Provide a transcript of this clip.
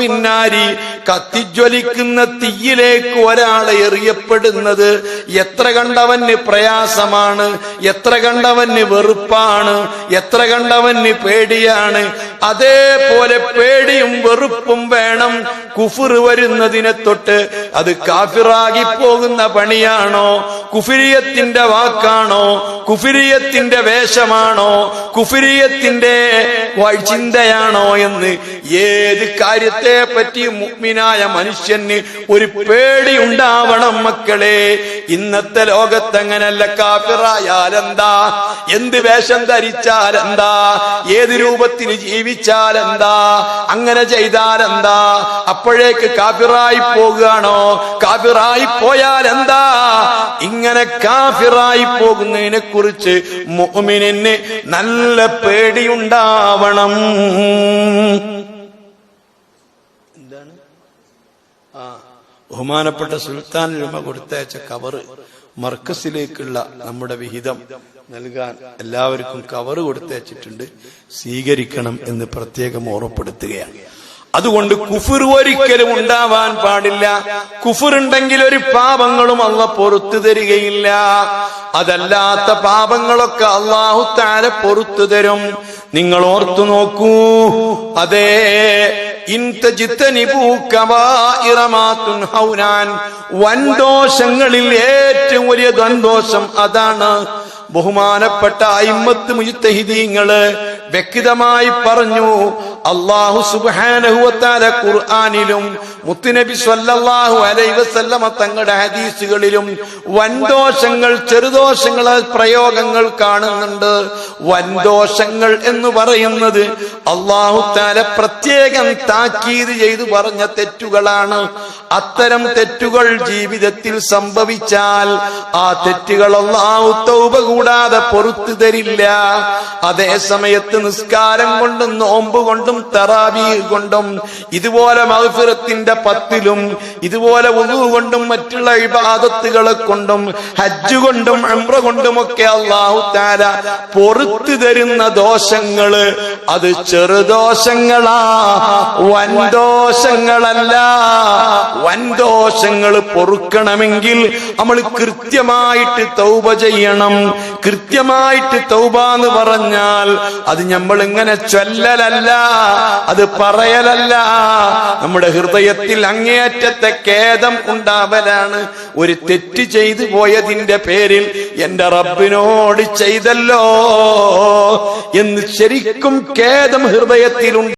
പിന്നാരി കത്തിജ്വലിക്കുന്ന തീയിലേക്ക് ഒരാളെ എറിയപ്പെടുന്നത് എത്ര കണ്ടവന് പ്രയാസമാണ് എത്ര കണ്ടവന് വെറുപ്പാണ് എത്ര കണ്ടവന് പേടിയാണ്. അതേപോലെ പേടിയും വെറുപ്പും വേണം കുഫുർ വരുന്നതിനെ തൊട്ട്. അത് കാഫിറാകി പോകുന്ന പണിയാണോ? കുഫിരിയത്തിന്റെ വാക്കാണോ? കുഫിരിയത്തിന്റെ വേഷമാണോ? കുഫിരിയത്തിന്റെ ചിന്തയാണോ എന്ന് ഏത് കാര്യത്തെ പറ്റി മുഗ്മിനായ മനുഷ്യന് ഒരു പേടി ഉണ്ടാവണം മക്കളെ. ഇന്നത്തെ ലോകത്തങ്ങനല്ല കാഫിറായാലെന്താ? എന്ത് വേഷം ധരിച്ചാലെന്താ? ഏത് രൂപത്തിന് ജീവിച്ചാലെന്താ? അങ്ങനെ ചെയ്താലെന്താ? അപ്പോഴേക്ക് കാഫിറായി പോകുകയാണോ? കാഫിറായി പോയാൽ എന്താ ഇങ്ങനെ കാഫിറായി പോകുന്നതിനെ കുറിച്ച് മുഹമ്മിനെ നല്ല പേടിയുണ്ടാവണം. എന്താണ്? ആ ബഹുമാനപ്പെട്ട സുൽത്താൻ രൂപ കൊടുത്തയച്ച കവറ് മർക്കസിലേക്കുള്ള നമ്മുടെ വിഹിതം നൽകാൻ എല്ലാവർക്കും കവറ് കൊടുത്തയച്ചിട്ടുണ്ട്. സ്വീകരിക്കണം എന്ന് പ്രത്യേകം ഓർമ്മപ്പെടുത്തുകയാണ്. അതുകൊണ്ട് കുഫുർ ഒരിക്കലും ഉണ്ടാവാൻ പാടില്ല. കുഫുറുണ്ടെങ്കിൽ ഒരു പാപങ്ങളും അല്ല പൊറത്തു തരികയില്ല. അതല്ലാത്ത പാപങ്ങളൊക്കെ അള്ളാഹു താര പൊറത്തു തരും. നിങ്ങൾ ഓർത്തു നോക്കൂ. അതേ. വൻദോഷങ്ങളിൽ ഏറ്റവും വലിയ ദ്വൻദോഷം അതാണ് ബഹുമാനപ്പെട്ട അയിമത്ത് മുജിത്തഹിദീങ്ങൾ വ്യക്തമായി പറഞ്ഞു അള്ളാഹു സുബാനഹുവത്താല ഖുർആാനിലും മുത്തുനബി സല്ലാഹു അലൈഹി വസല്ലമ തങ്ങളുടെ ഹദീസുകളിലും വൻദോഷങ്ങൾ ചെറുദോഷങ്ങളെ പ്രയോഗങ്ങൾ കാണുന്നുണ്ട്. വൻദോഷങ്ങൾ എന്ന് പറയുന്നത് അള്ളാഹു താല പ്രത്യേകം താക്കീത് ചെയ്തു പറഞ്ഞ തെറ്റുകളാണ്. അത്തരം തെറ്റുകൾ ജീവിതത്തിൽ സംഭവിച്ചാൽ ആ തെറ്റുകൾ തൗബ കൂടാതെ പൊറത്തു തരില്ല. അതേ സമയത്ത് നിസ്കാരം കൊണ്ടും നോമ്പ് കൊണ്ടും തറാവി കൊണ്ടും ഇതുപോലെ മഹഫിറത്തിന്റെ പത്തിലും ഇതുപോലെ ഉളു കൊണ്ടും മറ്റുള്ള ഇബാദത്തുകളെ കൊണ്ടും ഹജ്ജ് കൊണ്ടും അമ്ര കൊണ്ടുമൊക്കെ അള്ളാഹു താര പൊറത്തു തരുന്ന ദോഷങ്ങൾ അത് ചെറുദോഷങ്ങളാ വൻദോഷങ്ങളല്ല വൻദോഷങ്ങൾ പൊറുക്കണമെങ്കിൽ നമ്മൾ കൃത്യമായിട്ട് തൗബ ചെയ്യണം. കൃത്യമായിട്ട് തൗബ എന്ന് പറഞ്ഞാൽ അത് നമ്മൾ ഇങ്ങനെ ചൊല്ലലല്ല അത് പറയലല്ല. നമ്മുടെ ഹൃദയത്തിൽ അങ്ങേയറ്റത്തെ ഖേദം ഉണ്ടാവലാണ്. ഒരു തെറ്റ് ചെയ്തു പോയതിന്റെ പേരിൽ എന്റെ റബ്ബിനോട് ചെയ്തല്ലോ എന്ന് ശരിക്കും ഖേദം ഹൃദയത്തിലുണ്ട്.